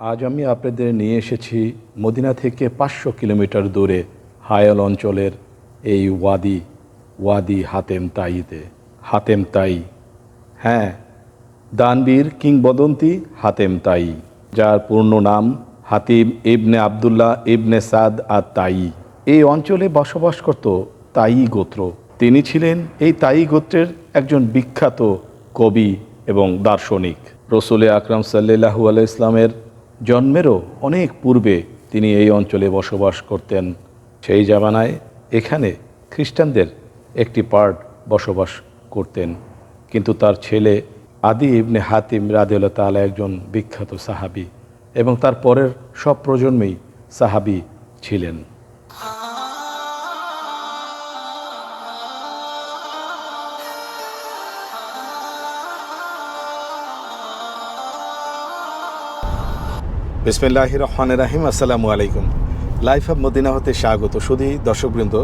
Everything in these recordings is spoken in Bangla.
আজ আমি আপনাদের নিয়ে এসেছি মদিনা থেকে পাঁচশো কিলোমিটার দূরে হায়ল অঞ্চলের এই ওয়াদি ওয়াদি হাতেম তাইতে, হাতেম তাই। হ্যাঁ দানবীর কিংবদন্তি হাতেম তাই, যার পূর্ণ নাম হাতিম ইবনে আবদুল্লাহ ইবনে সাদ আর তাই এই অঞ্চলে বসবাস করত তাই গোত্র। তিনি ছিলেন এই তাই গোত্রের একজন বিখ্যাত কবি এবং দার্শনিক। রসুলে আকরাম সাল্লাহু আলাই ইসলামের জন্মেরও অনেক পূর্বে তিনি এই অঞ্চলে বসবাস করতেন। সেই জামানায় এখানে খ্রিস্টানদের একটি পার্ট বসবাস করতেন। কিন্তু তার ছেলে আদি ইবনে হাতিম রাদিউল্লা তালা একজন বিখ্যাত সাহাবি এবং তার পরের সব প্রজন্মেই সাহাবি ছিলেন। বিসমিল্লাহ রহমান রাহিম, আসসালামু আলাইকুম। লাইফ অফ মদিনা হতে স্বাগত। শুধু দর্শকবৃন্দ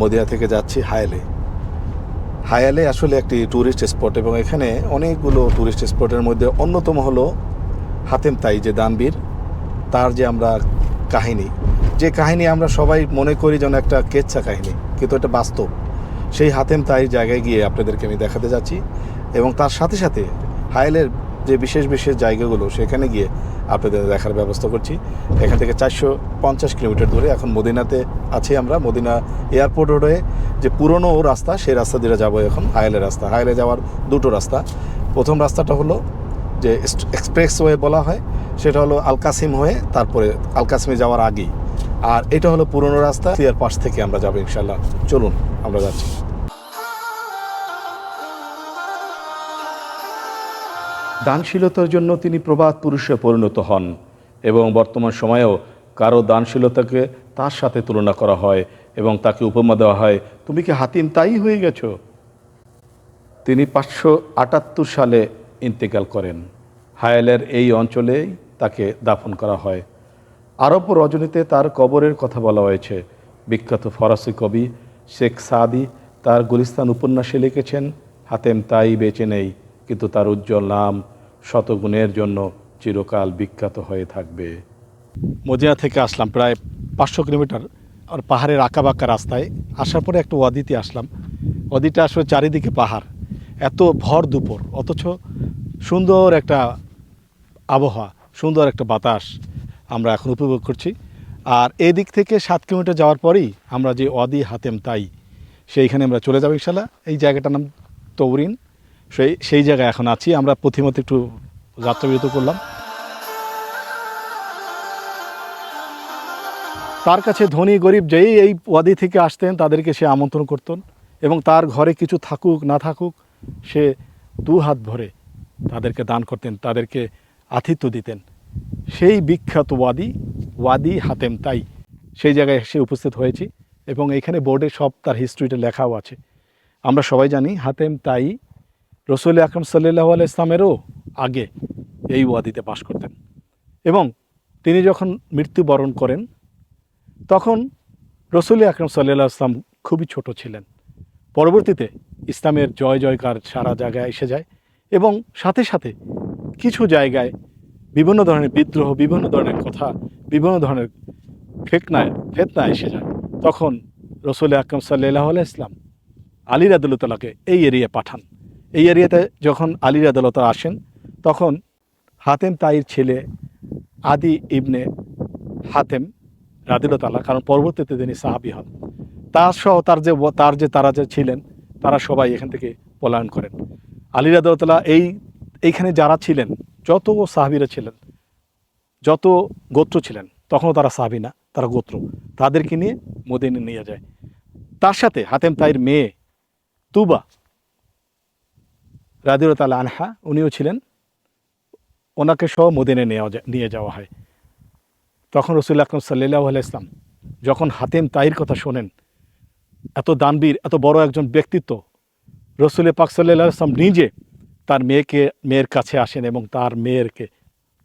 মদিনা থেকে যাচ্ছি হায়ালে। হায়ালে আসলে একটি ট্যুরিস্ট স্পট এবং এখানে অনেকগুলো ট্যুরিস্ট স্পটের মধ্যে অন্যতম হলো হাতেম তাই যে দানবীর, তার যে আমরা কাহিনী। যে কাহিনী আমরা সবাই মনে করি যেন একটা কেচ্ছা কাহিনী, কিন্তু এটা বাস্তব। সেই হাতেম তাই জায়গায় গিয়ে আপনাদেরকে আমি দেখাতে যাচ্ছি এবং তার সাথে সাথে হায়ালের যে বিশেষ বিশেষ জায়গাগুলো, সেখানে গিয়ে আপনাদের দেখার ব্যবস্থা করছি। এখান থেকে চারশো পঞ্চাশ কিলোমিটার দূরে এখন মদিনাতে আছি আমরা। মদিনা এয়ারপোর্ট রোডে যে পুরনো রাস্তা, সেই রাস্তা দিয়ে যাব এখন হায়ালের রাস্তা। হায়ালে যাওয়ার দুটো রাস্তা। প্রথম রাস্তাটা হলো যে এক্সপ্রেসওয়ে বলা হয়, সেটা হলো আলকাসিম হয়ে তারপরে আলকাসিমে যাওয়ার আগেই। আর এটা হলো পুরনো রাস্তা ক্লিয়ার পাশ থেকে আমরা যাব ইনশাল্লাহ চলুন, আমরা যাচ্ছি। দানশীলতার জন্য তিনি প্রবাদ পুরুষে পরিণত হন এবং বর্তমান সময়েও কারও দানশীলতাকে তার সাথে তুলনা করা হয় এবং তাকে উপমা দেওয়া হয়। তুমি কি হাতিম তাই হয়ে গেছো? তিনি পাঁচশো আটাত্তর সালে ইন্তেকাল করেন। হায়ালের এই অঞ্চলেই তাকে দাফন করা হয়। আরব রজনীতে তার কবরের কথা বলা হয়েছে। বিখ্যাত ফরাসি কবি শেখ সাদি তার গুলিস্তান উপন্যাসে লিখেছেন, হাতেম তাই বেঁচে নেই। কিন্তু তার উজ্জ্বল নাম শতগুণের জন্য চিরকাল বিখ্যাত হয়ে থাকবে। মদিনা থেকে আসলাম প্রায় পাঁচশো কিলোমিটার আর পাহাড়ের আঁকা বাঁকা রাস্তায় আসার পরে একটা ওয়াদিতে আসলাম। ওয়াদিটা আসলে চারিদিকে পাহাড়, এত ভর দুপুর, অথচ সুন্দর একটা আবহাওয়া, সুন্দর একটা বাতাস আমরা এখন উপভোগ করছি। আর এদিক থেকে সাত কিলোমিটার যাওয়ার পরেই আমরা যে ওয়াদি হাতেম তাই, সেইখানে আমরা চলে যাব ইনশাল্লাহ। এই জায়গাটার নাম তৌরিন। সেই সেই জায়গায় এখন আছি। আমরা প্রথমত একটু যাত্রাবিরত করলাম। তার কাছে ধনী, গরিব যেই এই ওয়াদি থেকে আসতেন, তাদেরকে সে আমন্ত্রণ করতেন এবং তার ঘরে কিছু থাকুক, না থাকুক, সে দু হাত ভরে তাদেরকে দান করতেন, তাদেরকে আতিথ্য দিতেন। সেই বিখ্যাত ওয়াদি ওয়াদি হাতেম তাই সেই জায়গায় এসে উপস্থিত হয়েছি এবং এখানে বোর্ডে সব তার হিস্ট্রিটা লেখাও আছে। আমরা সবাই জানি হাতেম তাই রসুল আকরম সাল্লাহ আল ইসলামেরও আগে এই ওয়াদিতে বাস করতেন। এবং তিনি যখন মৃত্যুবরণ করেন, তখন রসুল আকরম সাল্লাহ ইসলাম খুবই ছোট ছিলেন। পরবর্তীতে ইসলামের জয় জয়কার সারা জায়গায় এসে যায় এবং সাথে সাথে কিছু জায়গায় বিভিন্ন ধরনের বিদ্রোহ, বিভিন্ন ধরনের কথা, বিভিন্ন ধরনের ফেকনায় ফেতনা এসে যায়। তখন রসুল আকরম সাল্লাহ ইসলাম আলী রাদুল্লাহকে এই এরিয়া পাঠান। এই এরিয়াতে যখন আলী রাদুল্লাহ আসেন, তখন হাতেম তাইর ছেলে আদি ইবনে হাতেম রাদিল্লাহ তালা কারণ পরবর্তীতে তিনি সাহাবি হন। তার সহ তার যে তার যে তারা যে ছিলেন, তারা সবাই এখান থেকে পলায়ন করেন। আলী রাদুল্লাহ এই, এইখানে যারা ছিলেন, যত সাহাবিরা ছিলেন, যত গোত্র ছিলেন, তখনও তারা সাহাবি না, তারা গোত্র। তাদেরকে নিয়ে মদিনে নিয়ে যায়। তার সাথে হাতেম তাইর মেয়ে তুবা রাদিউল তালা আনহা, উনিও ছিলেন। ওনাকে সহ মদিনে নেওয়া নিয়ে যাওয়া হয়। তখন রসুল আকরম সাল্লাহ ইসলাম যখন হাতেম তাইর কথা শোনেন, এত দানবীর, এত বড় একজন ব্যক্তিত্ব রসুল পাক সাল্লাহ ইসলাম নিজে তার মেয়েকে, মেয়ের কাছে আসেন এবং তার মেয়েরকে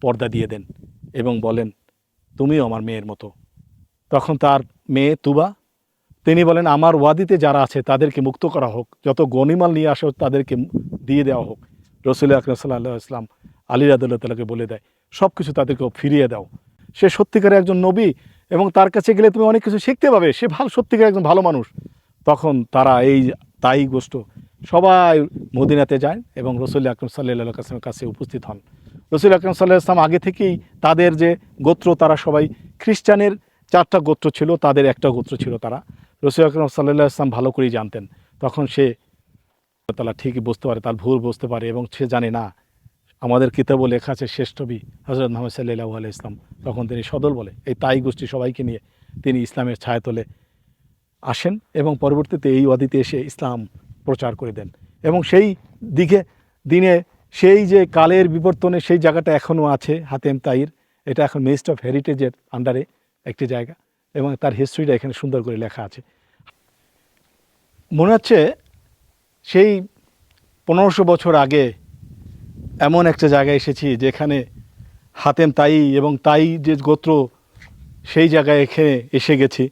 পর্দা দিয়ে দেন এবং বলেন, তুমিও আমার মেয়ের মতো। তখন তার মেয়ে তুবা, তিনি বলেন, আমার ওয়াদিতে যারা আছে তাদেরকে মুক্ত করা হোক। যত গণিমাল নিয়ে আসা তাদেরকে দিয়ে দেওয়া হোক। রসুল আকরম সাল্লাহ ইসলাম আলী রাদুল্লাহকে বলে দেয় সব কিছু তাদেরকে ফিরিয়ে দাও। সে সত্যিকারের একজন নবী এবং তার কাছে গেলে তুমি অনেক কিছু শিখতে পাবে, সে ভালো সত্যিকার একজন ভালো মানুষ। তখন তারা এই তাই গোষ্ঠ সবাই মদিনাতে যায় এবং রসুল আকরম সাল্লাহ আসলামের কাছে উপস্থিত হন। রসুল আকরম সাল্লাহ আসলাম আগে থেকেই তাদের যে গোত্র, তারা সবাই খ্রিস্টানের চারটা গোত্র ছিল, তাদের একটা গোত্র ছিল তারা। রসুল আকরম সাল্লাহ আসলাম ভালো করেই জানতেন। তখন সে তালা ঠিকই বুঝতে পারে, তার ভুল বুঝতে পারে এবং সে জানে না। আমাদের কিতাবও লেখা আছে, শ্রেষ্ঠ বি হজরত মোহাম্মদ সাল্লাহ আলাই ইসলাম তখন তিনি সদল বলে, এই তাই গোষ্ঠী সবাইকে নিয়ে তিনি ইসলামের ছায়াতলে আসেন এবং পরবর্তীতে এই ওয়াদিতে এসে ইসলাম প্রচার করে দেন। এবং সেই দিকে, দিনে সেই যে কালের বিবর্তনে সেই জায়গাটা এখনও আছে, হাতেম তাইর। এটা এখন মিনিস্ট অফ হেরিটেজের আন্ডারে একটি জায়গা এবং তার হিস্ট্রিটা এখানে সুন্দর করে লেখা আছে। মনে হচ্ছে সেই পনেরোশো বছর আগে এমন একটা জায়গায় এসেছি যেখানে হাতেম তাই এবং তাই যে গোত্র সেই জায়গায় এখানে এসে গেছি।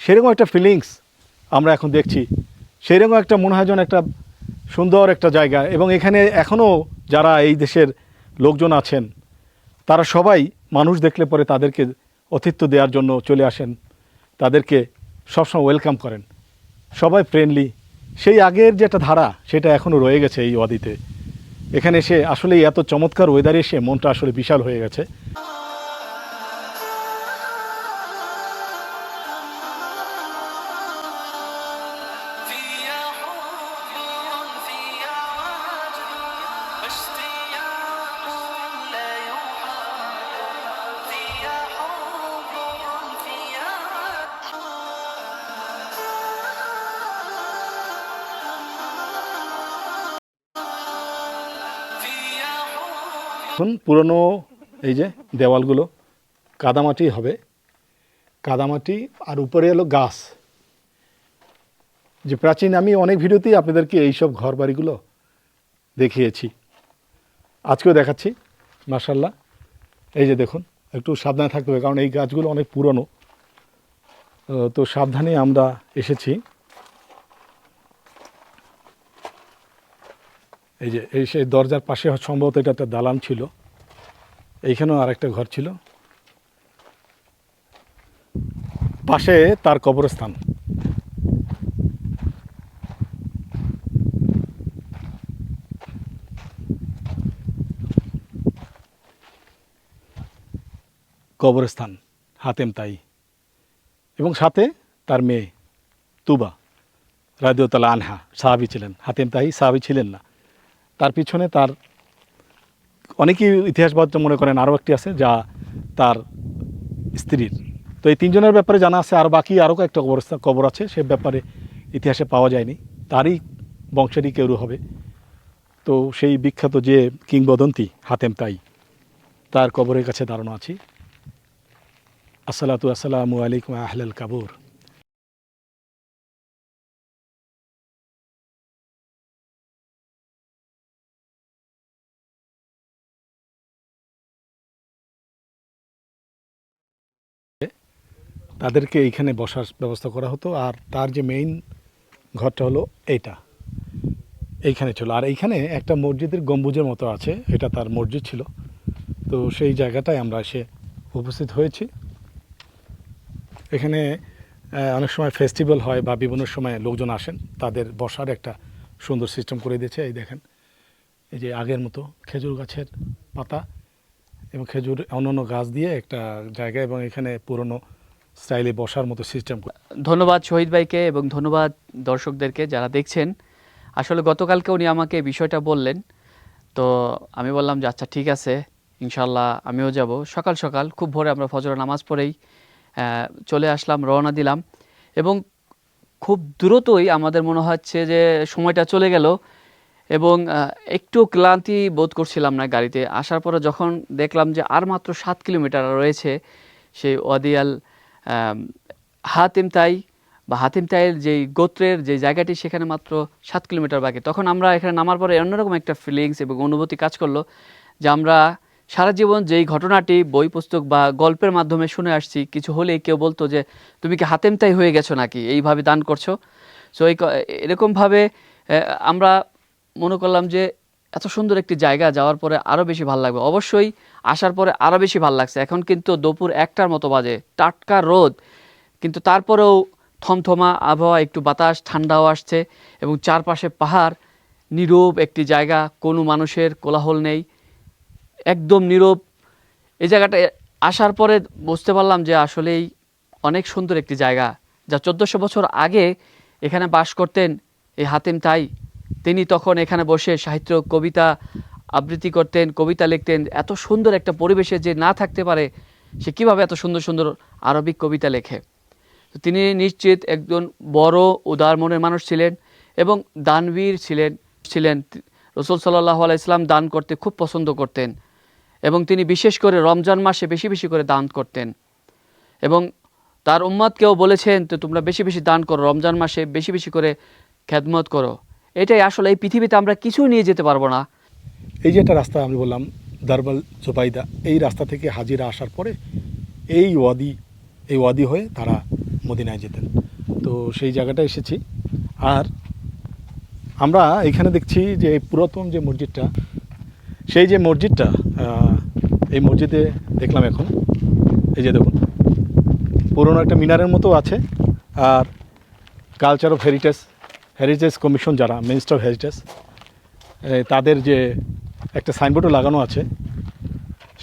সেরকম একটা ফিলিংস আমরা এখন দেখছি। সেরকম একটা মনে হয় একটা সুন্দর একটা জায়গা এবং এখানে এখনও যারা এই দেশের লোকজন আছেন, তারা সবাই মানুষ দেখলে পরে তাদেরকে অতিথ্য দেওয়ার জন্য চলে আসেন। তাদেরকে সবসময় ওয়েলকাম করেন। সবাই ফ্রেন্ডলি সেই আগের যে একটা ধারা, সেটা এখনও রয়ে গেছে এই ওয়াদিতে। এখানে এসে আসলে এত চমৎকার ওয়েদারে এসে মনটা আসলে বিশাল হয়ে গেছে। এখন পুরনো এই যে দেওয়ালগুলো, কাদামাটি হবে। কাদামাটি আর উপরে এলো গাছ। যে প্রাচীন, আমি অনেক ভিডিওতেই আপনাদেরকে এইসব ঘর বাড়িগুলো দেখিয়েছি। আজকেও দেখাচ্ছি মার্শাল্লাহ এই যে দেখুন, একটু সাবধানে থাকতে হবে, কারণ এই গাছগুলো অনেক পুরনো। তো সাবধানে আমরা এসেছি। এই যে, এই সেই দরজার পাশে সম্ভবত এটা একটা দালান ছিল। এইখানেও আরেকটা ঘর ছিল। পাশে তার কবরস্থান। কবরস্থান, হাতেম তাই। এবং সাথে তার মেয়ে, তুবা রাদিউতালা আনহা, সাহাবি ছিলেন। হাতেম তাই সাহাবি ছিলেন না। তার পিছনে তার অনেকেই ইতিহাসবাদ মনে করেন আরও একটি আছে যা তার স্ত্রীর। তো এই তিনজনের ব্যাপারে জানা আছে, আর বাকি আরও কয়েকটা কবরস্থান কবর আছে, সে ব্যাপারে ইতিহাসে পাওয়া যায়নি। তারই বংশেরই কেউ হবে। তো সেই বিখ্যাত যে কিংবদন্তি হাতেম তাই, তার কবরের কাছে দাঁড়ানো আছি। আসসালাতু আসসালামু আলাইকুম আহলাল কাবুর। তাদেরকে এইখানে বসার ব্যবস্থা করা হতো। আর তার যে মেইন ঘরটা হলো এইটা। এইখানে ছিল। আর এইখানে একটা মসজিদের গম্বুজের মতো আছে। এটা তার মসজিদ ছিল। তো সেই জায়গাটায় আমরা এসে উপস্থিত হয়েছি। এখানে অনেক সময় ফেস্টিভ্যাল হয় বা বিভিন্ন সময় লোকজন আসেন। তাদের বসার একটা সুন্দর সিস্টেম করে দিয়েছে। এই দেখেন, এই যে আগের মতো খেজুর গাছের পাতা এবং খেজুর অন্যান্য গাছ দিয়ে একটা জায়গা এবং এখানে পুরনো স্টাইলে বসার মতো সিস্টেম ধন্যবাদ শহীদ ভাইকে এবং ধন্যবাদ দর্শকদেরকে যারা দেখছেন। আসলে গতকালকে উনি আমাকে বিষয়টা বললেন। তো আমি বললাম যে আচ্ছা ঠিক আছে ইনশাল্লাহ আমিও যাব। সকাল সকাল, খুব ভোরে আমরা ফজর নামাজ পড়েই চলে আসলাম, রওনা দিলাম। এবং খুব দ্রুতই আমাদের মনে হচ্ছে যে, সময়টা চলে গেল এবং একটু ক্লান্তি বোধ করছিলাম না গাড়িতে। আসার পরে যখন দেখলাম যে, আর মাত্র সাত কিলোমিটার রয়েছে সেই ওয়াদিয়াল হাতিম তাই বা হাতিম তাইয়ের যেই গোত্রের যে জায়গাটি সেখানে মাত্র সাত কিলোমিটার বাকি। তখন আমরা এখানে নামার পরে অন্যরকম একটা ফিলিংস এবং অনুভূতি কাজ করল যে আমরা সারা জীবন যেই ঘটনাটি, বই, পুস্তক বা গল্পের মাধ্যমে শুনে আসছি, কিছু হলেই কেউ বলতো যে, তুমি কি হাতেম তাই হয়ে গেছো নাকি? এইভাবে দান করছ? সো এই এরকমভাবে আমরা মনে করলাম যে এত সুন্দর একটি জায়গা যাওয়ার পরে আরও বেশি ভালো লাগবে। অবশ্যই আসার পরে আরও বেশি ভালো লাগছে। এখন কিন্তু দুপুর একটার মতো বাজে, টাটকা রোদ। কিন্তু তারপরেও থমথমা আবহাওয়া, একটু বাতাস, ঠান্ডাও আসছে এবং চারপাশে পাহাড়, নীরব একটি জায়গা, কোনো মানুষের কোলাহল নেই, একদম নীরব। এই জায়গাটা আসার পরে বুঝতে পারলাম যে আসলেই অনেক সুন্দর একটি জায়গা, যা চোদ্দোশো বছর আগে এখানে বাস করতেন এই হাতিম তাই। তিনি তখন এখানে বসে সাহিত্য, কবিতা আবৃত্তি করতেন, কবিতা লিখতেন। এত সুন্দর একটা পরিবেশে যে না থাকতে পারে, সে কীভাবে এত সুন্দর সুন্দর আরবিক কবিতা লেখে? তিনি নিশ্চিত একজন বড়, উদার মনের মানুষ ছিলেন এবং দানবীর ছিলেন ছিলেন। রসুল সাল্লাহ ইসলাম দান করতে খুব পছন্দ করতেন এবং তিনি বিশেষ করে রমজান মাসে বেশি বেশি করে দান করতেন। এবং তার উম্মাদকেও বলেছেন, তো তোমরা বেশি বেশি দান করো, রমজান মাসে বেশি বেশি করে খেদমত করো। এটাই আসলে এই পৃথিবীতে আমরা কিছুই নিয়ে যেতে পারব না। এই যে একটা রাস্তা আমি বললাম, দারবাল জোবাইদা, এই রাস্তা থেকে হাজিরা আসার পরে এই ওয়াদি এই ওয়াদি হয়ে তারা মদিনায় যেতেন। তো সেই জায়গাটা এসেছি। আর আমরা এখানে দেখছি যে পুরাতন যে মসজিদটা, সেই যে মসজিদটা এই মসজিদে দেখলাম এখন। এই যে দেখুন, পুরনো একটা মিনারের মতো আছে। আর culture of heritage heritage commission যারা মিনিস্টার অফ হেরিটেজ তাদের যে একটা সাইনবোর্ডও লাগানো আছে,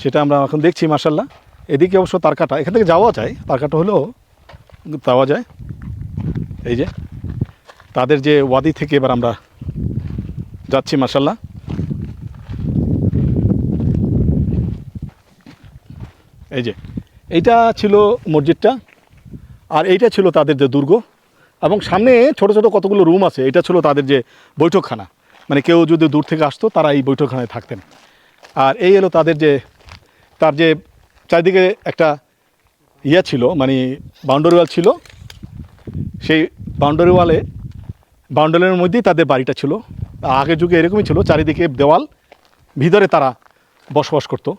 সেটা আমরা এখন দেখছি মার্শাল্লাহ এদিকে অবশ্য তারকাটা, এখান থেকে যাওয়া যায়, তারকাটা হলেও পাওয়া যায়। এই যে, তাদের যে ওয়াদি থেকে এবার আমরা যাচ্ছি মার্শাল্লাহ এই যে, এইটা ছিল মসজিদটা, আর এইটা ছিল তাদের যে দুর্গ। এবং সামনে ছোট ছোট কতগুলো রুম আছে, এটা ছিল তাদের যে বৈঠকখানা। মানে কেউ যদি দূর থেকে আসতো, তারা এই বৈঠকখানায় থাকতেন। আর এই এলো তাদের যে, তার যে চারিদিকে একটা ইয়ে ছিল মানে বাউন্ডারি ওয়াল ছিল। সেই বাউন্ডারি ওয়ালে, বাউন্ডারির মধ্যেই তাদের বাড়িটা ছিল। আগের যুগে এরকমই ছিল, চারিদিকে দেওয়াল, ভিতরে তারা বসবাস করতো।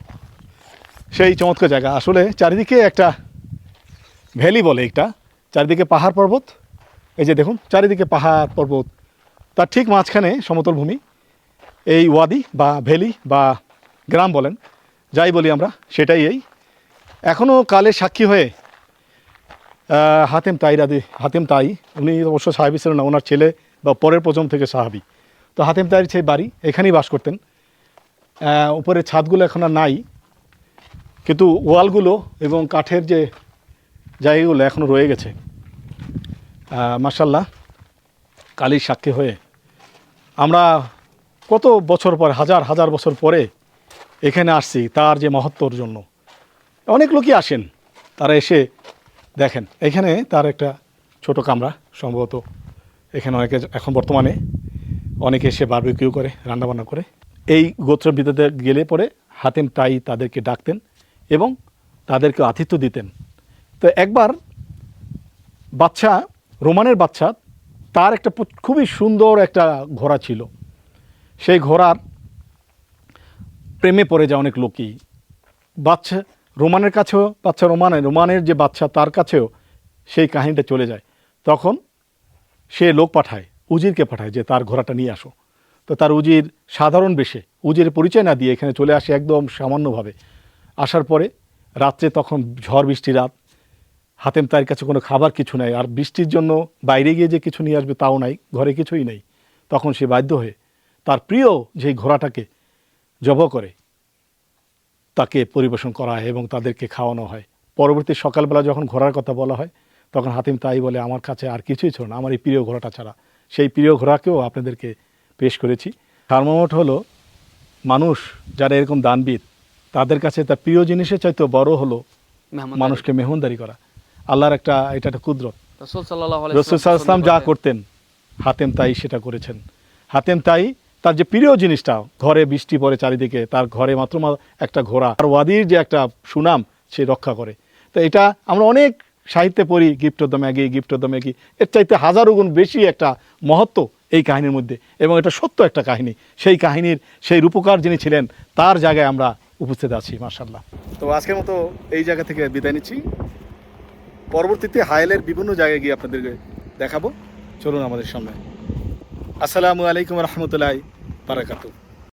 সেই চমৎকার জায়গা। আসলে চারিদিকে একটা ভ্যালি বলে একটা চারিদিকে পাহাড় পর্বত এই যে দেখুন, চারিদিকে পাহাড়, পর্বত, তার ঠিক মাঝখানে সমতল ভূমি, এই ওয়াদি বা ভ্যালি বা গ্রাম বলেন, যাই বলি আমরা, সেটাই এই। এখনও কালের সাক্ষী হয়ে হাতেম তাই রাদি হাতেম তাই, উনি অবশ্য সাহাবি ছিলেন না, ওনার ছেলে বা পরের প্রজন্ম থেকে সাহাবি। তো হাতেম তাইর সেই বাড়ি, এখানেই বাস করতেন। উপরে ছাদগুলো এখন আর নাই, কিন্তু ওয়ালগুলো এবং কাঠের যে জায়গাগুলো এখনও রয়ে গেছে। মার্শাল্লাহ কালীর সাক্ষী হয়ে আমরা কত বছর পর, হাজার হাজার বছর পরে এখানে আসছি, তার যে মহত্বর জন্য। অনেক লোকই আসেন, তারা এসে দেখেন, এখানে তার একটা ছোট কামরা, সম্ভবত এখানে অনেকে এখন বর্তমানে অনেকে এসে বারবিকিউ করে, রান্নাবান্না করে। এই গোত্রের ভিতরে গেলে পরে হাতেম তাই তাদেরকে ডাকতেন এবং তাদেরকে আতিথ্য দিতেন। তো একবার বাচ্চা রোমানের বাচ্চা, তার একটা খুবই সুন্দর একটা ঘোড়া ছিল। সেই ঘোড়ার প্রেমে পড়ে যায় অনেক লোকই। বাচ্চা, রোমানের কাছেও, বাচ্চা রোমানের রোমানের যে বাচ্চা, তার কাছেও সেই কাহিনীটা চলে যায়। তখন সে লোক পাঠায়, উজিরকে পাঠায় যে, তার ঘোড়াটা নিয়ে আসো। তো তার উজির সাধারণ বেশে উজির পরিচয় না দিয়ে এখানে চলে আসে একদম সামান্যভাবে। আসার পরে রাত্রে তখন ঝড় বৃষ্টি রাত হাতেম তার কাছে কোনো খাবার কিছু নাই আর বৃষ্টির জন্য বাইরে গিয়ে যে কিছু নিয়ে আসবে তাও নাই ঘরে কিছুই নেই। তখন সে বাধ্য হয়ে তার প্রিয় যেই ঘোড়াটাকে জব করে তাকে পরিবেশন করা হয় এবং তাদেরকে খাওয়ানো হয়। পরবর্তী সকালবেলা যখন ঘোড়ার কথা বলা হয় তখন হাতিম তাই বলে আমার কাছে আর কিছুই ছিল না আমার এই প্রিয় ঘোড়াটা ছাড়া। সেই প্রিয় ঘোড়াকেও আপনাদেরকে পেশ করেছি। সারমোট হলো মানুষ যারা এরকম দানবিদ তাদের কাছে তার প্রিয় জিনিসের চাইতেও বড় হলো মানুষকে মেহমানদারি করা। আল্লাহর একটা এটা একটা কুদরত। রসুল সাল্লাম যা করতেন হাতেম তাই সেটা করেছেন। হাতেম তাই তার যে প্রিয় জিনিসটা ঘরে বৃষ্টি পড়ে চারিদিকে তার ঘরে মাত্র একটা ঘোড়া আর ওয়াদির যে একটা সুনাম সে রক্ষা করে। তো এটা আমরা অনেক সাহিত্যে পড়ি gift of the Magi gift of the Magi. এর চাইতে হাজারো গুণ বেশি একটা মহত্ব এই কাহিনীর মধ্যে এবং এটা সত্য একটা কাহিনী। সেই কাহিনীর সেই রূপকার যিনি ছিলেন তার জায়গায় আমরা উপস্থিত আছি মার্শাল্লাহ তো আজকের মতো এই জায়গা থেকে বিদায় নিচ্ছি। পরবর্তীতে হায়েলের বিভিন্ন জায়গায় গিয়ে আপনাদেরকে দেখাবো। চলুন আমাদের সামনে। আসসালামু আলাইকুম রহমতুল্লাহ বারাকাতু